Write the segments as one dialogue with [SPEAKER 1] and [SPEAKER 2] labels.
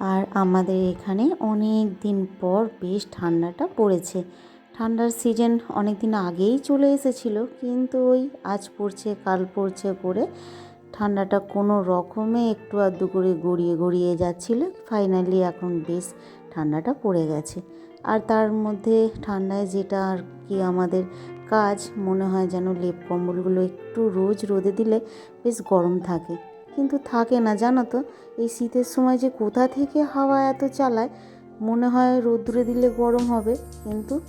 [SPEAKER 1] আর আমাদের এখানে অনেক দিন পর বেশ ঠান্ডাটা পড়েছে। ঠান্ডার সিজন অনেক দিন আগেই চলে এসেছিল, কিন্তু ওই আজ পড়ছে, কাল পড়ছে করে ঠান্ডাটা কোনো রকমে একটু আধটু করে গড়িয়ে গড়িয়ে যাচ্ছিল। ফাইনালি এখন বেশ ঠান্ডাটা পড়ে গেছে। আর তার মধ্যে ঠান্ডায় যেটা আর কি আমাদের কাজ, মনে হয় যেন লেপ কম্বলগুলো একটু রোজ রোদে দিলে বেশ গরম থাকে। কিন্তু থাকে না, জানো তো? এই শীতের সময় যে কোথা থেকে হাওয়া এত চালায়, মনে হয় রোদ্রে দিলে গরম হবে, কিন্তু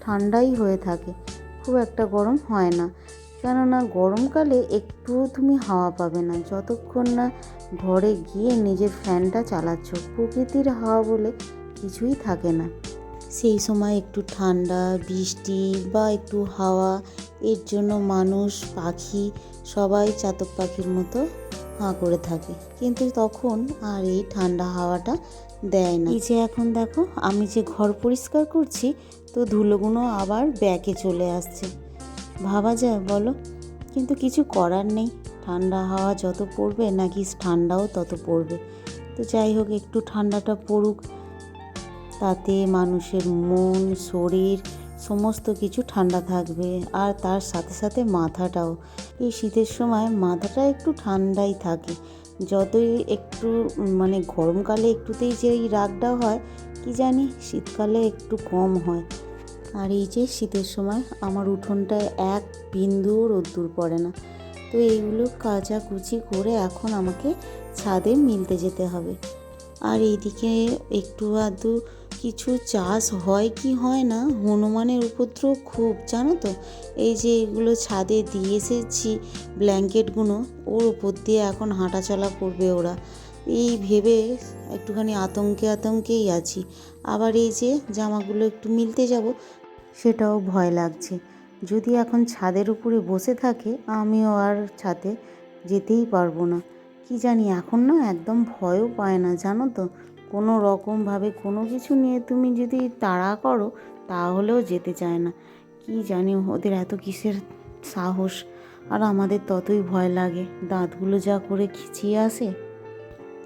[SPEAKER 1] ঠান্ডাই হয়ে থাকে। খুব একটা গরম হয় না। কেননা, গরমকালে একটুও তুমি হাওয়া পাবে না। যতক্ষণ না ঘরে গিয়ে নিজের ফ্যানটা চালাচ্ছ, প্রকৃতির হাওয়া বলে কিছুই থাকে না। সেই সময় একটু ঠান্ডা, বৃষ্টি বা একটু হাওয়া, এর জন্য মানুষ, পাখি, সবাই চাতক পাখির মতো হাঁ করে থাকে। কিন্তু তখন আর এই ঠান্ডা হাওয়াটা দেয় না। এই যে এখন দেখো, আমি যে ঘর পরিষ্কার করছি, তো ধুলোগুলো আবার ব্যাকে চলে আসছে। ভাবা যায়, বলো? কিন্তু কিছু করার নেই। ঠান্ডা হাওয়া যত পড়বে, নাকি ঠান্ডাও তত পড়বে। তো যাই হোক, একটু ঠান্ডাটা পড়ুক। তাতে মানুষের মন, শরীর সমস্ত কিছু ঠান্ডা থাকবে। আর তার সাথে সাথে মাথাটাও। এই শীতের সময় মাথাটা একটু ঠান্ডাই থাকে। যতই একটু মানে গরমকালে একটুতেই যে এই রাগটা হয়, কি জানি শীতকালে একটু কম হয়। আর এই যে শীতের সময় আমার উঠোনটায় এক বিন্দুও রোদ্দুর পড়ে না। তো এইগুলো কাচাকুচি করে এখন আমাকে ছাদে মিলতে যেতে হবে। আর এইদিকে একটু আধটু কিছু চাষ হয় কি হয় না? হনুমানের উপদ্রব খুব, জানো তো? এই যে এগুলো ছাদে দিয়ে এসেছি ব্ল্যাঙ্কেটগুলো, ওর উপর দিয়ে এখন হাঁটাচলা করবে ওরা। এই ভেবে একটুখানি আতঙ্কে আতঙ্কেই আছি। আবার এই যে জামাগুলো একটু মিলতে যাব, সেটাও ভয় লাগছে। যদি এখন ছাদের উপরে বসে থাকে, আমিও আর ছাদে যেতেই পারব না। কি জানি, এখন না একদম ভয়ও পায় না, জানো তো? কোনো রকমভাবে কোনো কিছু নিয়ে তুমি যদি তাড়া করো, তাহলেও যেতে চায় না। কি জানি ওদের এত কিসের সাহস। আর আমাদের ততই ভয় লাগে। দাঁতগুলো যা করে খিচিয়ে আসে।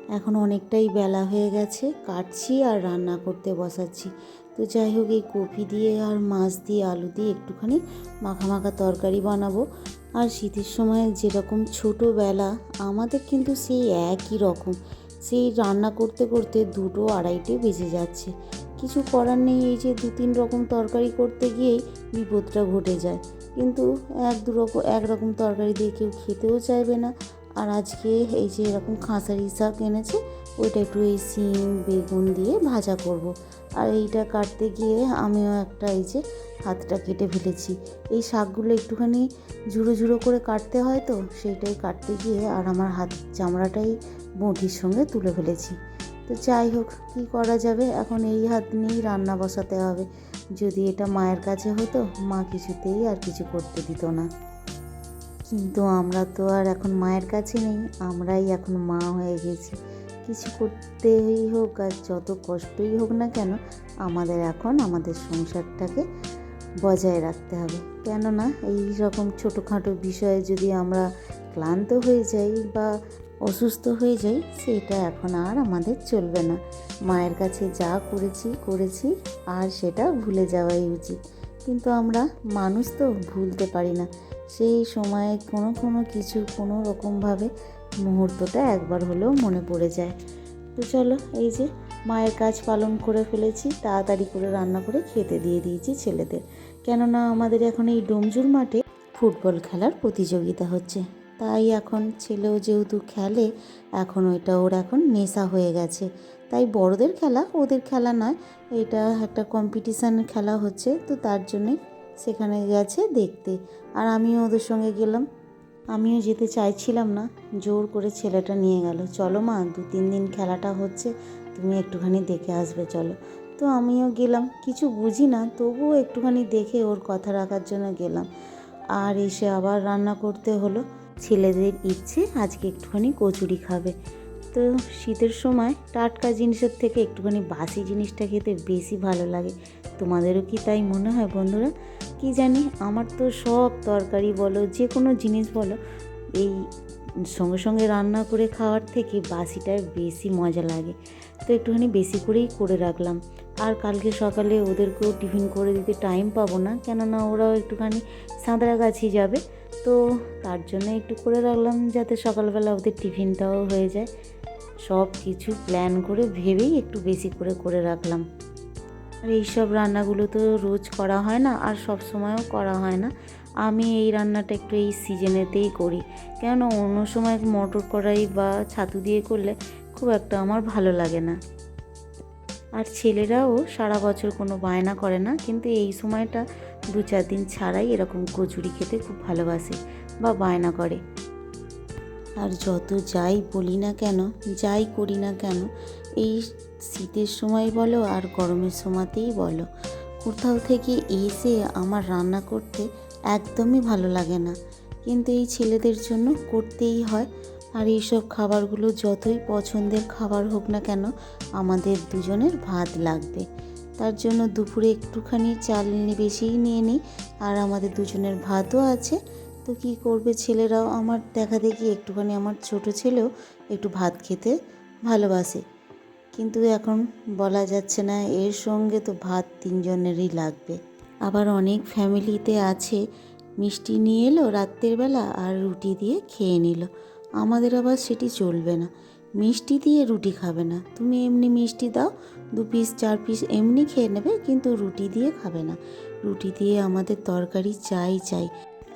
[SPEAKER 1] এখন অনেকটাই বেলা হয়ে গেছে। কাটছি আর রান্না করতে বসাচ্ছি। তো যাই হোক, এই কপি দিয়ে আর মাছ দিয়ে আলু দিয়ে একটুখানি মাখা মাখা তরকারি বানাবো। আর শীতের সময় যেরকম ছোটোবেলা, আমাদের কিন্তু সেই একই রকম। সেই রান্না করতে করতে দুটো আড়াইটে বেজে যাচ্ছে। কিছু করার নেই, এই যে দু তিন রকম তরকারি করতে গিয়েই বিপদটা ঘটে যায়। কিন্তু এক দু রকম একরকম তরকারি দিয়ে কেউ খেতেও চাইবে না। আর আজকে এই যে এরকম খাঁসারি শাক এনেছে, ওইটা একটু এই সিম বেগুন দিয়ে ভাজা করব। আর এইটা কাটতে গিয়ে আমিও একটা এই যে হাতটা কেটে ফেলেছি। এই শাকগুলো একটুখানি ঝুড়ো ঝুড়ো করে কাটতে হয় তো, সেইটাই কাটতে গিয়ে আর আমার হাত চামড়াটাই বঁটির সঙ্গে তুলে ফেলেছি। তো যাই হোক, কী করা যাবে? এখন এই হাত নিয়েই রান্না বসাতে হবে। যদি এটা মায়ের কাছে হতো, মা কিছুতেই আর কিছু করতে দিত না। কিন্তু আমরা তো আর এখন মায়ের কাছে নেই, আমরাই এখন মা হয়ে গেছি। কিছু করতেই হোক আর যত কষ্টই হোক না কেন, আমাদের এখন আমাদের সংসারটাকে বজায় রাখতে হবে। কেননা এই রকম ছোটোখাটো বিষয়ে যদি আমরা ক্লান্ত হয়ে যাই বা অসুস্থ হয়ে যাই, সেটা এখন আর আমাদের চলবে না। মায়ের কাছে যা করেছি করেছি আর সেটা ভুলে যাওয়াই উচিত। কিন্তু আমরা মানুষ তো ভুলতে পারি না। সেই সময়ে কোনো কোনো কিছু কোনো রকমভাবে মুহূর্তটা একবার হলেও মনে পড়ে যায়। তো চলো, এই যে মায়ের কাজ পালন করে ফেলেছি, তাড়াতাড়ি করে রান্না করে খেতে দিয়ে দিয়েছি ছেলেদের। কেননা আমাদের এখন এই ডোমজুর মাঠে ফুটবল খেলার প্রতিযোগিতা হচ্ছে। তাই এখন ছেলেও যেহেতু খেলে, এখন ওইটা ওর এখন নেশা হয়ে গেছে। তাই বড়দের খেলা, ওদের খেলা নয়, এটা একটা কম্পিটিশান খেলা হচ্ছে, তো তার জন্যে সেখানে গেছে দেখতে। আর আমিও ওদের সঙ্গে গেলাম। আমিও যেতে চাইছিলাম না। জোর করে ছেলেটা নিয়ে গেল। চলো মা, দু তিন দিন খেলাটা হচ্ছে, তুমি একটুখানি দেখে আসবে, চলো। তো আমিও গেলাম। কিছু বুঝি না, তবুও একটুখানি দেখে ওর কথা রাখার জন্য গেলাম। আর এসে আবার রান্না করতে হলো। ছেলেদের ইচ্ছে, আজকে একটুখানি কচুরি খাবে। তো শীতের সময় টাটকা জিনিসের থেকে একটুখানি বাসি জিনিসটা খেতে বেশি ভালো লাগে। তোমাদেরও কি তাই মনে হয় বন্ধুরা? কি জানি, আমার তো সব তরকারি বলো যে কোনো জিনিস বলো, এই সঙ্গে সঙ্গে রান্না করে খাওয়ার থেকে বাসিটায় বেশি মজা লাগে। তো একটুখানি বেশি করেই করে রাখলাম। আর কালকে সকালে ওদেরকেও টিফিন করে দিতে টাইম পাবো না, কেননা ওরাও একটুখানি সাঁতরাগাছি যাবে। তো তার জন্য একটু করে রাখলাম যাতে সকালবেলা ওদের টিফিনটাও হয়ে যায়। সব কিছু প্ল্যান করে ভেবেই একটু বেশি করে করে রাখলাম। আর এইসব রান্নাগুলো তো রোজ করা হয় না আর সব সময়ও করা হয় না। আমি এই রান্নাটা একটু এই সিজনেতেই করি। কেন অন্য সময় মটর কড়াই বা ছাতু দিয়ে করলে খুব একটা আমার ভালো লাগে না। আর ছেলেরাও সারা বছর কোনো বায়না করে না, কিন্তু এই সময়টা দু চার দিন ছাড়াই এরকম কচুরি খেতে খুব ভালোবাসে বা বায়না করে। আর যত যাই বলি না কেন, যাই করি না কেন, এই শীতের সময় বলো আর গরমের সময়তেই বলো, কোথাও থেকে এসে আমার রান্না করতে একদমই ভালো লাগে না। কিন্তু এই ছেলেদের জন্য করতেই হয়, আর এইসব খাবারগুলো যতই পছন্দের খাবার হোক না কেন, আমাদের দুজনের ভাত লাগবে। তার জন্য দুপুরে একটুখানি চাল নি- বেশিই নিয়ে নিই, আর আমাদের দুজনের ভাতও আছে তো কী করবে ছেলেরাও? আমার দেখা দেখি একটুখানি আমার ছোট ছেলেও একটু ভাত খেতে ভালোবাসে। কিন্তু এখন বলা যাচ্ছে না, এর সঙ্গে তো ভাত তিনজনেরই লাগবে। আবার অনেক ফ্যামিলিতে আছে, মিষ্টি নিয়ে এলো রাত্রের বেলা আর রুটি দিয়ে খেয়ে নিল। আমাদের আবার সেটি চলবে না। মিষ্টি দিয়ে রুটি খাবে না। তুমি এমনি মিষ্টি দাও, দু পিস, চার পিস এমনি খেয়ে নেবে, কিন্তু রুটি দিয়ে খাবে না। রুটি দিয়ে আমাদের তরকারি চাই চাই।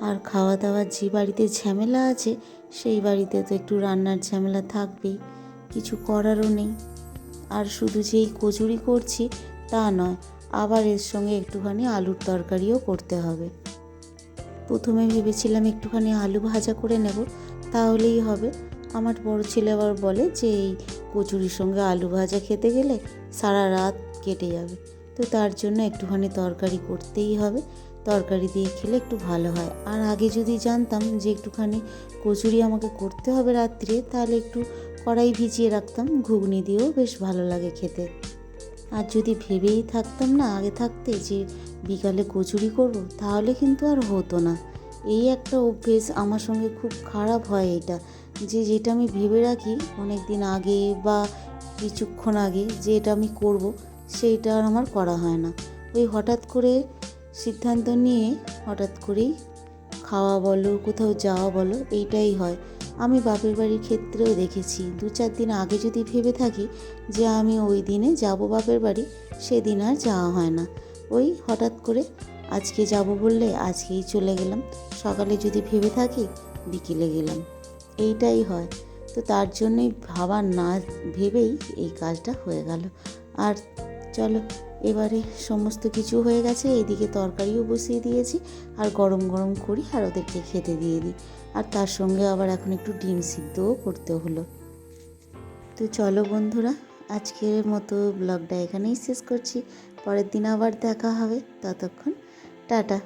[SPEAKER 1] আর খাওয়া দাওয়ার যে বাড়িতে ঝামেলা আছে, সেই বাড়িতে তো একটু রান্নার ঝামেলা থাকবেই, কিছু করারও নেই। আর শুধু যে এই কচুরি করছি, তা নয়, আবার এর সঙ্গে একটুখানি আলুর তরকারিও করতে হবে। প্রথমে ভেবেছিলাম একটুখানি আলু ভাজা করে নেব, তাহলেই হবে। আমার বড় ছেলে আবার বলে যে, এই কচুরির সঙ্গে আলু ভাজা খেতে গেলে সারা রাত কেটে যাবে। তো তার জন্য একটুখানি তরকারি করতেই হবে। তরকারি দিয়ে খেলে একটু ভালো হয়। আর আগে যদি জানতাম যে একটুখানি কচুরি আমাকে করতে হবে রাত্রে, তাহলে একটু কড়াই ভিজিয়ে রাখতাম, ঘুগনি দিয়েও বেশ ভালো লাগে খেতে। আর যদি ভেবেই থাকতাম না আগে থাকতে যে বিকালে কচুরি করব, তাহলে কিন্তু আর হতো না। এই একটা অভ্যেস আমার সঙ্গে খুব খারাপ হয় এটা, যে যেটা আমি ভেবে রাখি অনেক দিন আগে বা কিছুক্ষণ আগে যে এটা আমি করব, সেইটা আর আমার করা হয় না। ওই হঠাৎ করে সিদ্ধান্ত নিয়ে হঠাৎ করেই খাওয়া বলো, কোথাও যাওয়া বলো, এইটাই হয়। আমি বাপের বাড়ির ক্ষেত্রেও দেখেছি। দু চার দিন আগে যদি ভেবে থাকি যে আমি ওই দিনে যাব বাপের বাড়ি, সেদিন আর যাওয়া হয় না। ওই হঠাৎ করে আজকে যাব বললে আজকেই চলে গেলাম। সকালে যদি ভেবে থাকি, বিকেলে গেলাম। এইটাই হয়। তো তার জন্যই ভাবা না ভেবেই এই কাজটা হয়ে গেল। আর চলো, এবারে সমস্ত কিছু হয়ে গেছে এইদিকে তরকারিও বসিয়ে দিয়েছি, আর গরম গরম করি আর ওদেরকে খেতে দিয়ে দিই। আর তার সঙ্গে আবার এখন একটু ডিম সিদ্ধও করতে হলো। তো চলো বন্ধুরা, আজকের মতো ব্লগটা এখানেই শেষ করছি। পরের দিন আবার দেখা হবে, ততক্ষণ টাটা।